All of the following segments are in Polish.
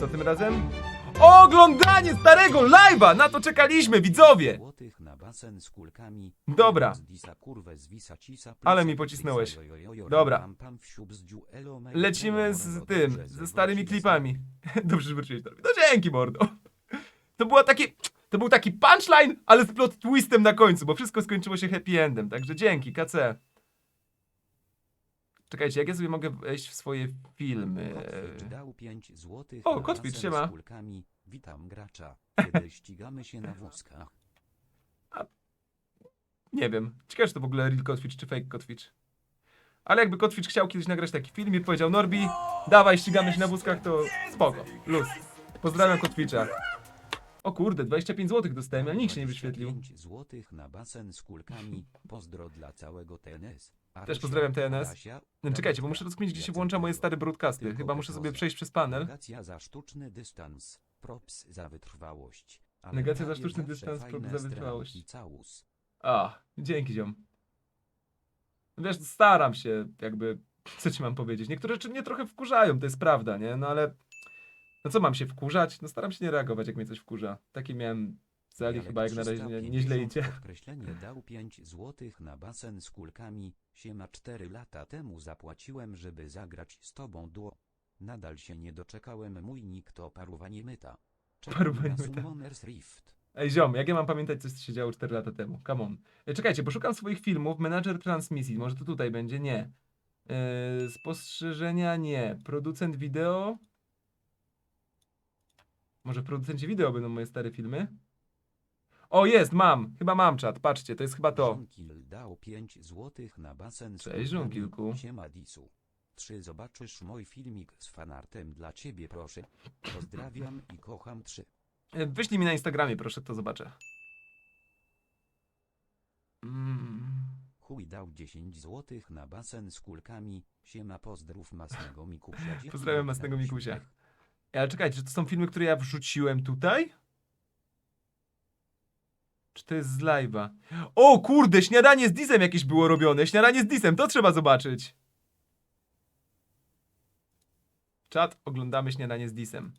Co tym razem? Oglądanie starego live'a! Na to czekaliśmy, widzowie! Dobra. Ale mi pocisnąłeś. Dobra. Lecimy z tym, ze starymi klipami. Dobrze, że wróciłeś do. No dzięki, mordo. To była taki, to był taki punchline, ale z plot twistem na końcu, bo wszystko skończyło się happy endem, także dzięki, KC. Czekajcie, jak ja sobie mogę wejść w swoje filmy? Kotwicz dał 5 złotych O, Kotwicz, siema. z kulkami. Witam gracza. Kiedy ścigamy się na wózkach. Nie wiem. Ciekawe, czy to w ogóle real Kotwicz, czy fake Kotwicz. Ale jakby Kotwicz chciał kiedyś nagrać taki film i powiedział Norbi, dawaj, ścigamy się na wózkach, to spoko, luz. Pozdrawiam Kotwicza. O kurde, 25 zł dostałem, ale nikt się nie wyświetlił. 5 złotych na basen z kulkami. Pozdro dla całego TNS. Też pozdrawiam TNS. No, czekajcie, bo muszę rozkminić, gdzie się włącza moje stare broadcasty. Chyba muszę sobie przejść przez panel. Negacja za sztuczny dystans. Props za wytrwałość. Negacja za sztuczny dystans, props za wytrwałość. A, dzięki ziom. Wiesz, staram się, jakby, co ci mam powiedzieć. Niektóre rzeczy mnie trochę wkurzają, to jest prawda, nie? No ale, no co mam się wkurzać? No staram się nie reagować, jak mnie coś wkurza. Taki miałem cel i Jarek chyba jak na razie nie, 350 nieźle idzie. Podkreślenie dał 5 złotych na basen z kulkami. Siema 4 lata temu zapłaciłem, żeby zagrać z tobą duo. Nadal się nie doczekałem, mój nick to paruwanie myta. Paruwanie myta. Summoners Rift. Ej ziom, jak ja mam pamiętać coś, co się działo 4 lata temu? Come on. Czekajcie, bo szukam swoich filmów, menadżer transmisji, może to tutaj będzie? Nie. E, spostrzeżenia? Nie. Producent wideo? Może w producencie wideo będą moje stare filmy? O, jest, mam. Chyba mam czat, patrzcie, to jest chyba to. Żonkil dał 5 złotych na basen z Cześć. Żonkilku. Siema Disu. 3 zobaczysz mój filmik z fanartem dla ciebie proszę. Pozdrawiam i kocham 3. E, Wyślij mi na Instagramie, proszę, to zobaczę. Mm. Chuj dał 10 złotych na basen z kulkami. Siema pozdrów masnego Mikusia. Dzięki Pozdrawiam za masnego Mikusia. uśmiech. Ale czekajcie, czy to są filmy, które ja wrzuciłem tutaj? Czy to jest z live'a? O kurde, śniadanie z Disem jakieś było robione. Śniadanie z Disem, to trzeba zobaczyć. Czat, oglądamy śniadanie z Disem.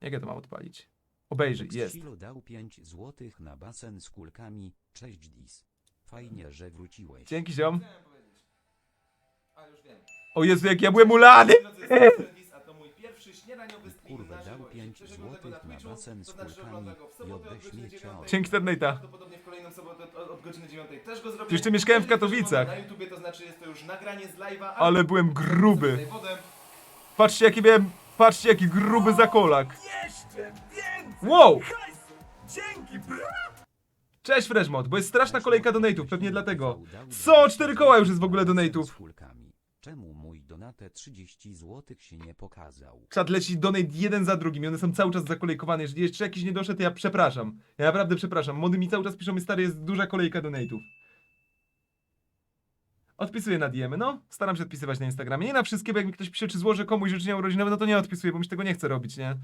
Jak ja to mam odpalić? Obejrzyj, jest. Ksilo dał 5 złotych na basen z kulkami. Cześć Dis. Fajnie, że wróciłeś. Dzięki ziom. A już wiem. O Jezu, jak ja byłem ulany! stream na dał żywo. pięć Jeśli ktoś ogląda go złotych na Twitchu, basen z to znaczy, że kulkami ogląda go w sobotę i od. 9. Dzięki Ternata. Prawdopodobnie w kolejną sobotę od, od godziny 9 też go zrobię. Jeszcze mieszkałem w Katowicach. Na YouTubie to znaczy jest to już nagranie z live'a. a- Ale byłem gruby. Tutaj wodę. Patrzcie jaki miałem, patrzcie jaki gruby zakolak. Jeszcze więcej! Wow! Dzięki! Cześć Freshmod, bo jest straszna kolejka donate'ów, pewnie dlatego. Co? Cztery koła już jest w ogóle donate'ów. Czemu mój donate 30 złotych się nie pokazał? Czat leci donate jeden za drugim i one są cały czas zakolejkowane. Jeżeli jeszcze jakiś nie doszedł, to ja przepraszam. Ja naprawdę przepraszam. Mody mi cały czas piszą, mi stary, jest duża kolejka donate'ów. Odpisuję na DM, no. Staram się odpisywać na Instagramie. Nie na wszystkie, bo jak mi ktoś pisze, czy złożę komuś życzenia urodzinowe, no to nie odpisuję, bo mi się tego nie chce robić, nie?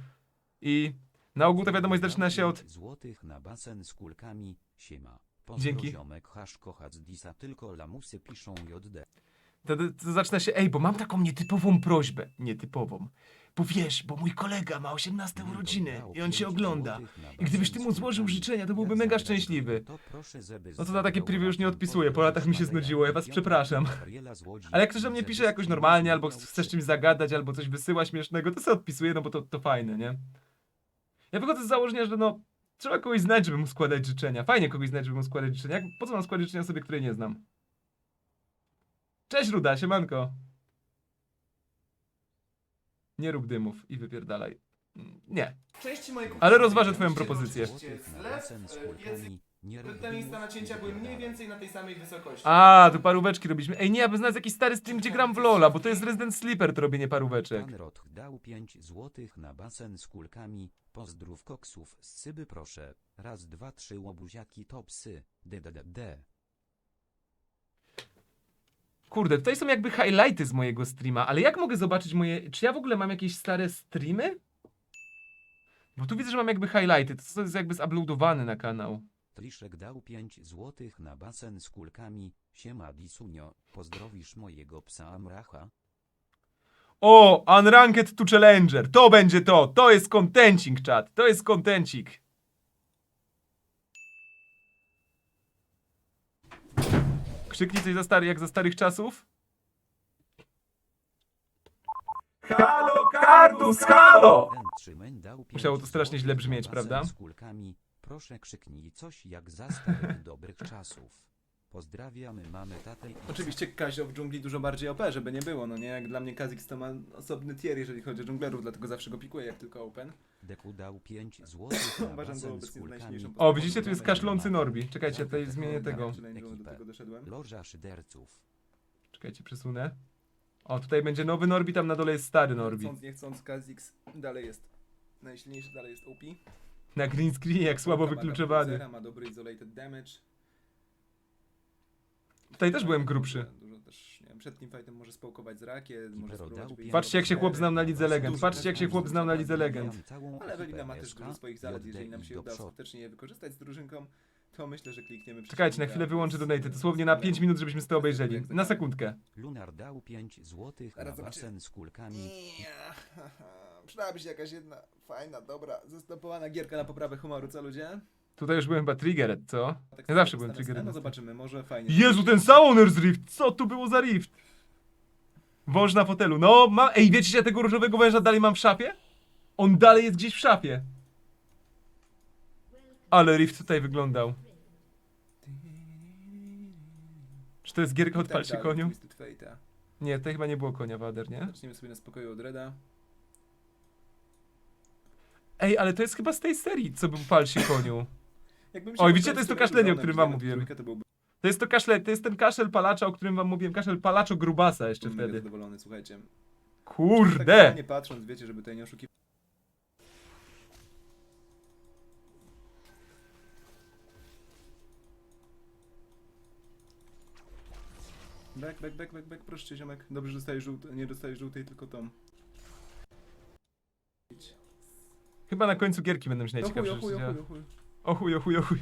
I na ogół ta wiadomość zaczyna się od... złotych na basen z kulkami. Siema. Dzięki. Dzięki. ziomek hasz kochać disa, tylko lamusy piszą JD. To, to, zaczyna się, ej, bo mam taką nietypową prośbę. Nietypową. Bo wiesz, bo mój kolega ma 18 urodziny i on się ogląda. I gdybyś ty mu złożył życzenia, to byłby mega szczęśliwy. No to na takie preview już nie odpisuję, po latach mi się znudziło, ja was przepraszam. Ale jak ktoś do mnie pisze jakoś normalnie, albo chcesz czymś zagadać, albo coś wysyła śmiesznego, to sobie odpisuję, no bo to, to fajne, nie? Ja wychodzę z założenia, że no, trzeba kogoś znać, żeby mu składać życzenia. Fajnie kogoś znać, żeby mu składać życzenia. Po co mam składać życzenia sobie, której nie znam? Cześć Ruda, siemanko. Nie rób dymów i wypierdalaj. Nie. Części mojej Ale rozważę twoją propozycję. Zlew, e, te miejsca nacięcia były mniej więcej na tej samej wysokości. A, tu paróweczki robiliśmy. Ej, nie, aby znać jakiś stary stream, gdzie gram w Lola, bo to jest Resident Sleeper, to robienie paróweczek. Pan Rotch dał 5 złotych na basen z kulkami. Pozdrów koksów z Syby proszę. Raz, dwa, trzy łobuziaki to psy. D, d, d, d. Kurde, tutaj są jakby highlighty z mojego streama, ale jak mogę zobaczyć moje... Czy ja w ogóle mam jakieś stare streamy? Bo tu widzę, że mam jakby highlighty, to jest jakby zuploadowane na kanał. Triszek dał 5 złotych na basen z kulkami. Siema Disunio, pozdrowisz mojego psa Amracha? O, Unranked to Challenger. To będzie to. To jest kontencik, czat. To jest kontencik. Krzyknij coś za stary, jak za starych czasów. Halo, Kardus, halo! N3 dał Musiało to strasznie źle brzmieć, prawda? Z kulkami. Proszę krzyknij coś jak za starych dobrych czasów. Pozdrawiamy mamy tatę i Oczywiście Kazio w dżungli dużo bardziej OP, żeby nie było, no nie? Jak dla mnie Kazix to ma osobny tier, jeżeli chodzi o dżunglerów, dlatego zawsze go pikuję jak tylko open. Deku dał 5 złotych na Uważam go basen z obecnie kulkami. najsilniejszą O, widzicie, tu jest kaszlący Norbi. Czekajcie, tutaj zmienię tego. Przynajmniej do tego doszedłem. Loża szyderców. Czekajcie, przesunę. O, tutaj będzie nowy Norbi, tam na dole jest stary Norbi. Chcąc, nie chcąc, Kazix dalej jest najsilniejszy, dalej jest OP. Na green screenie, jak słabo wykluczowany. Ma dobry isolated damage. Tutaj też byłem grubszy. Dużo, też, nie wiem, przed teamfightem może społkować z rakie, może spróbować wyjechać Patrzcie, jak się chłop znał na lidze legend. Patrzcie, jak się chłop znał na lidze legend. Ale Ewelina ma też dużo swoich zalet, jeżeli nam się uda skutecznie je wykorzystać z drużynką, to myślę, że klikniemy Czekajcie, na chwilę wyłączę donaty. Dosłownie na 5 minut, żebyśmy z to obejrzeli. Na sekundkę. Lunar dał 5 złotych na Zaraz basen z kulkami. Nie, Przydałaby się jakaś jedna fajna, dobra, zastopowana gierka na poprawę humoru, co ludzie? Tutaj już byłem chyba triggered, co? Tak Ja zawsze byłem triggerem. No zobaczymy, może fajnie. Jezu, ten Summoner's Rift! Co tu było za rift? Wąż na fotelu. No, ma... Ej, wiecie, ja tego różowego węża dalej mam w szafie? On dalej jest gdzieś w szafie. Ale rift tutaj wyglądał. Czy to jest gierka Tak, odpal się koniu? Nie, tutaj chyba nie było konia Wader, nie? Zaczniemy sobie na spokoju od Reda. Ej, ale to jest chyba z tej serii, co był pal się koniu. Jakbym się Oj, widzicie, to jest to kaszlenie, o którym wam mówiłem. To byłbym To jest to kaszle, to jest ten kaszel palacza, o którym wam mówiłem. Kaszel palaczo grubasa jeszcze mega wtedy. zadowolony, słuchajcie. Tak Kurde! nie patrząc, wiecie, żeby tutaj nie oszukiwać. Back, back, back, back, back, proszę cię, ziomek. Dobrze, że dostajesz żółte, nie dostajesz żółtej, tylko tą. Idź. Chyba na końcu gierki O chuj, najciekawsze. rzeczy. o chuj. O chuj, o chuj, o chuj.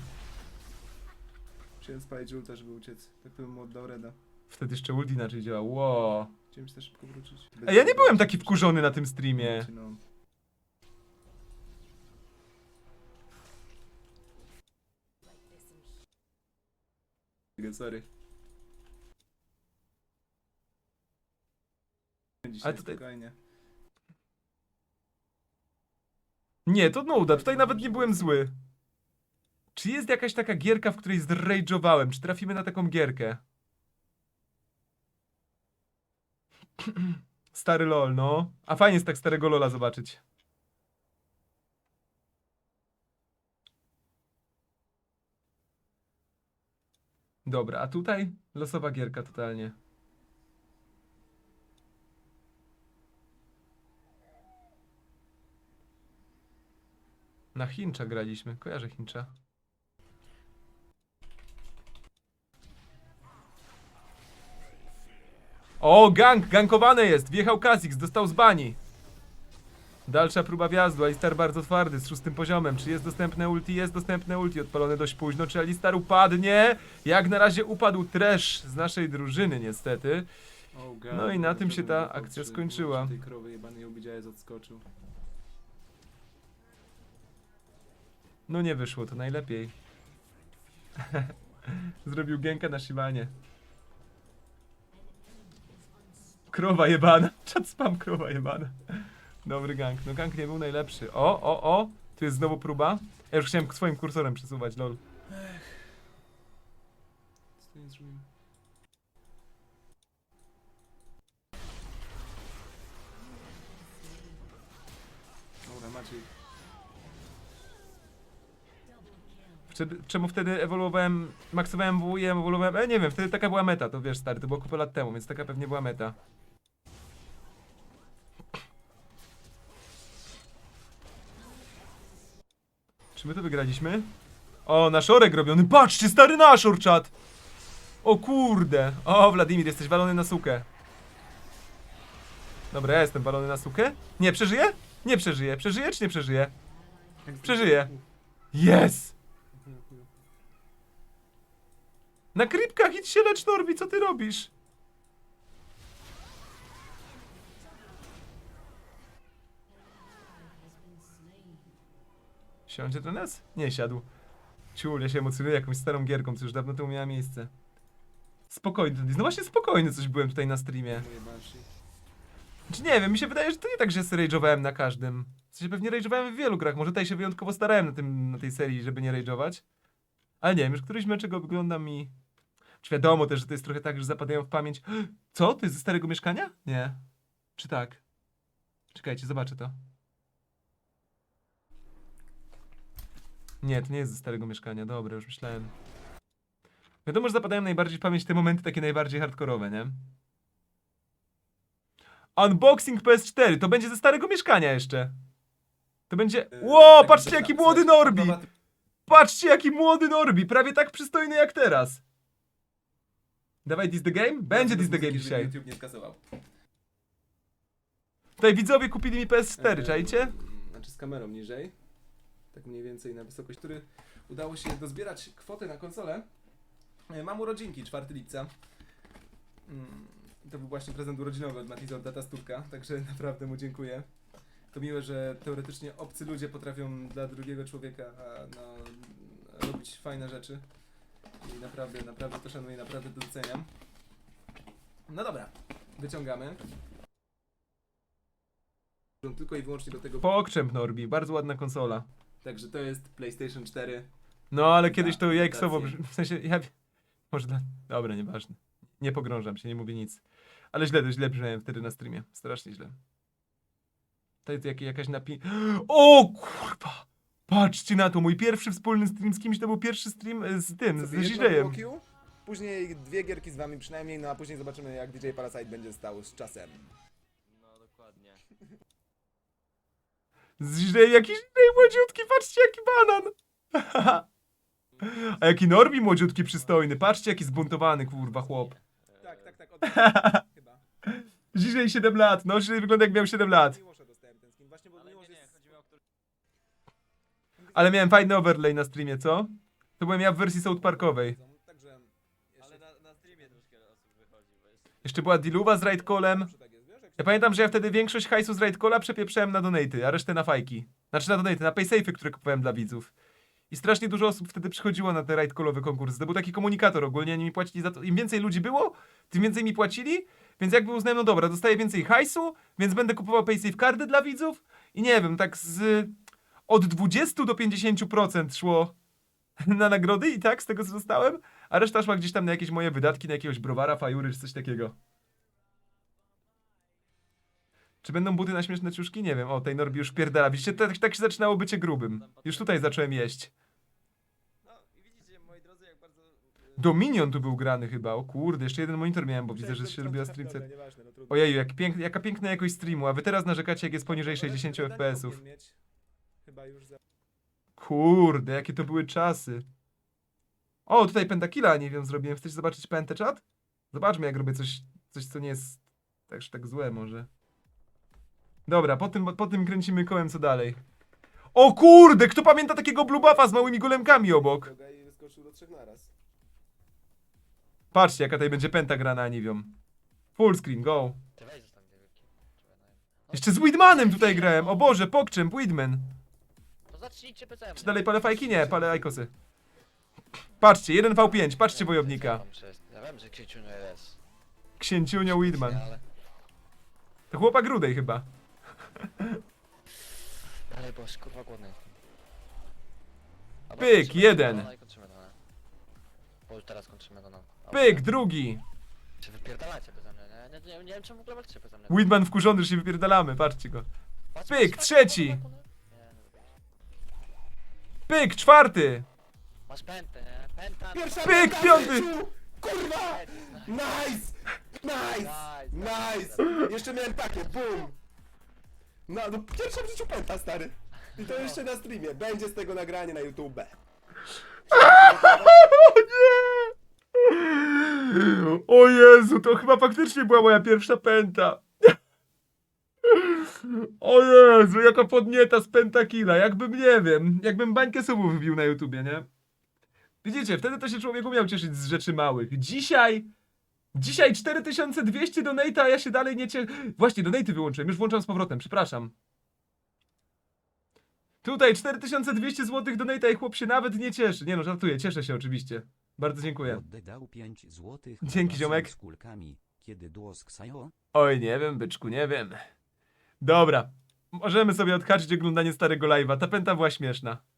Chciałem spalić żółta, żeby uciec. Tak bym mu oddał Reda. Wtedy jeszcze ult inaczej działa. Wow. Chciałem się też szybko wrócić. Ej, ja nie byłem taki wkurzony na tym streamie. No. Sorry. Dzisiaj tutaj- spokojnie. Nie, to nuda, tutaj nawet nie byłem zły. Czy jest jakaś taka gierka, w której zrage'owałem? Czy trafimy na taką gierkę? Stary lol, no. A fajnie jest tak starego lola zobaczyć. Dobra, a tutaj losowa gierka totalnie. Na Chincza graliśmy. Kojarzę Chincza. O, gank! Gankowane jest! Wjechał Kha'Zix, dostał z bani. Dalsza próba wjazdu. Alistar bardzo twardy, z szóstym poziomem. Czy jest dostępne ulti? Jest dostępne ulti, odpalone dość późno. Czy Alistar upadnie? Jak na razie upadł Trash z naszej drużyny, niestety. No i na tym się ta akcja skończyła. Tej krowy jebanej obidziałeś odskoczył. No nie wyszło, to najlepiej. Zrobił gękę na Shivanie. Krowa jebana. Czad spam krowa jebana. Dobry gank. No gank nie był najlepszy. O, o, o. Tu jest znowu próba. Ja już chciałem swoim kursorem przesuwać, lol. Co to nie? Dobra, Maciej. Wtedy, czemu wtedy ewoluowałem, maksowałem WE, ewoluowałem, e nie wiem, wtedy taka była meta, to wiesz stary, to było kupę lat temu, więc taka pewnie była meta. Czy my to wygraliśmy? O, naszorek robiony, patrzcie, stary naszor, czat! O kurde, o Wladimir, jesteś walony na sukę. Dobra, ja jestem walony na sukę? Nie, przeżyję? Nie przeżyję, przeżyję czy nie przeżyję? Przeżyję. Yes! Na krypkach idź się lecz, Norbi, co ty robisz? Siądzie do nas? Nie siadł. Ciul, ja się emocjonuję jakąś starą gierką, co już dawno temu miała miejsce. Spokojny, no właśnie spokojny coś byłem tutaj na streamie. Znaczy nie wiem, mi się wydaje, że to nie tak, że rage'owałem na każdym. W sensie pewnie rage'owałem w wielu grach, może tutaj się wyjątkowo starałem na, tym, na tej serii, żeby nie rage'ować. Ale nie wiem, już któryś meczego oglądam i wiadomo też, że to jest trochę tak, że zapadają w pamięć. Co? To jest ze starego mieszkania? Nie. Czy tak? Czekajcie, zobaczę to. Nie, to nie jest ze starego mieszkania. Dobra, już myślałem. Wiadomo, że zapadają najbardziej w pamięć te momenty takie najbardziej hardkorowe, nie? Unboxing PS4. To będzie ze starego mieszkania jeszcze. To będzie... Yy, Ło, taki patrzcie zestaw, jaki młody słuchajcie, Norbi! Patrzcie jaki młody Norbi! Prawie tak przystojny jak teraz. Dawaj This The Game? Będzie This The Game dzisiaj. YouTube nie skasował. Tutaj widzowie kupili mi PS4, Eee, czajcie? Znaczy z kamerą niżej. Tak mniej więcej na wysokość, który udało się dozbierać kwotę na konsolę. E, Mam urodzinki, 4 lipca. Mm, To był właśnie prezent urodzinowy od Matizor Data Sturka, także naprawdę mu dziękuję. To miłe, że teoretycznie obcy ludzie potrafią dla drugiego człowieka no, robić fajne rzeczy. I naprawdę, naprawdę to szanuję, naprawdę to doceniam. No dobra, wyciągamy. Tylko i wyłącznie do tego Pokrzęp Norbi, bardzo ładna konsola. Także to jest PlayStation 4. No, ale kiedyś to jajksowo, imitację. w sensie, ja... Może dla... Dobra, nieważne. Nie pogrążam się, nie mówię nic. Ale źle, to źle brzmiałem wtedy na streamie. Strasznie źle. To jak, jakaś napi... O kurwa! Patrzcie na to, mój pierwszy wspólny stream z kimś to był pierwszy stream e, z tym, z DJ-em. Później dwie gierki z wami przynajmniej, no a później zobaczymy jak DJ Parasite będzie stał z czasem. No dokładnie. Z DJ jakiś DJ młodziutki, patrzcie jaki banan! A jaki Norbi młodziutki, przystojny, patrzcie jaki zbuntowany, kurwa, chłop. Tak, tak, tak, od... chyba. DJ 7 lat, no DJ wygląda jak miał 7 lat. Miłosza dostałem ten skin, właśnie bo Ale Miłosz nie, nie, jest... chodzi mi o który... Ale miałem fajny overlay na streamie, co? To byłem ja w wersji South Parkowej. Ale na, streamie troszkę osób wychodzi. Jeszcze była Diluwa z jak Ja pamiętam, że ja wtedy większość hajsu z Raidcalla przepieprzałem na donaty, a resztę na fajki. Znaczy na donaty, na paysafe'y, które kupowałem dla widzów. I strasznie dużo osób wtedy przychodziło na te Raidcallowe konkursy. To był taki komunikator ogólnie, oni mi płacili za to. Im więcej ludzi było, tym więcej mi płacili, więc jakby uznałem, no dobra, dostaję więcej hajsu, więc będę kupował paysafe kardy dla widzów i nie wiem, tak z od 20 do 50% szło na nagrody i tak z tego co dostałem, a reszta szła gdzieś tam na jakieś moje wydatki, na jakiegoś browara, fajury czy coś takiego. Czy będą buty na śmieszne ciuszki? Nie wiem. O, tej Norbi już pierdala. Widzicie, tak, tak się zaczynało bycie grubym. Już tutaj zacząłem jeść. No i widzicie, moi drodzy, jak bardzo... Dominion tu był grany chyba. O kurde, jeszcze jeden monitor miałem, bo widzę, że się robiła streamce. Ojeju, jak jaka piękna jakość streamu, a wy teraz narzekacie, jak jest poniżej 60 FPS-ów. Chyba już za... Kurde, jakie to były czasy. O, tutaj pentakilla, nie wiem, zrobiłem. Chcecie zobaczyć pentę czat? Zobaczmy, jak robię coś, coś co nie jest też tak złe może. Dobra, po tym, po tym kręcimy kołem, co dalej. O kurde, kto pamięta takiego blue buffa z małymi golemkami obok? Droga i wyskoczył do trzech naraz. Patrzcie, jaka tutaj będzie penta grana Aniwią. Full screen, go. Ty weź zostań dwie wielkie. Czekaj. Jeszcze z Widmanem tutaj grałem. O Boże, Pogczem, Widman. Zacznijcie. Czy dalej palę fajki? Nie, palę ajkosy. Patrzcie, 1v5, patrzcie wojownika. Ja wiem, że jest. Księciunio Widman. Ale... To chłopak grudej chyba. Bo jest kurwa głodny Pyk, kończymy jeden. no i kończymy no. Bo już teraz kończymy no. Pyk, drugi. Czy wypierdalacie beze mnie, nie? Nie, nie, nie wiem czemu w ogóle walczycie beze mnie. Widman wkurzony, że się wypierdalamy, patrzcie go. Patrz, pyk, patrz, trzeci. patrz, patrz, Pyk, czwarty. Masz pętę, nie? Pęta. Pierwsza Pyk, bramka w piąty. życiu! Kurwa! Nice! Nice! Nice! Jeszcze miałem takie, boom! No, no pierwsza w życiu pęta, stary. I to jeszcze na streamie. Będzie z tego nagranie na YouTube. O nie! O Jezu, to chyba faktycznie była moja pierwsza pęta. O Jezu, jaka podnieta z pentakila. Jakbym, nie wiem, jakbym bańkę subów wybił na YouTubie, nie? Widzicie, wtedy to się człowiek umiał cieszyć z rzeczy małych. Dzisiaj... Dzisiaj 4200 donate, a ja się dalej nie cieszę. Właśnie, donaty wyłączyłem, już włączam z powrotem, przepraszam. Tutaj 4200 zł donate i chłop się nawet nie cieszy. Nie no, żartuję, cieszę się oczywiście. Bardzo dziękuję. Oddał 5 Dzięki, ziomek. Z kulkami, kiedy? Oj, nie wiem, byczku, nie wiem. Dobra. Możemy sobie odkaczyć oglądanie starego live'a. Ta pęta była śmieszna.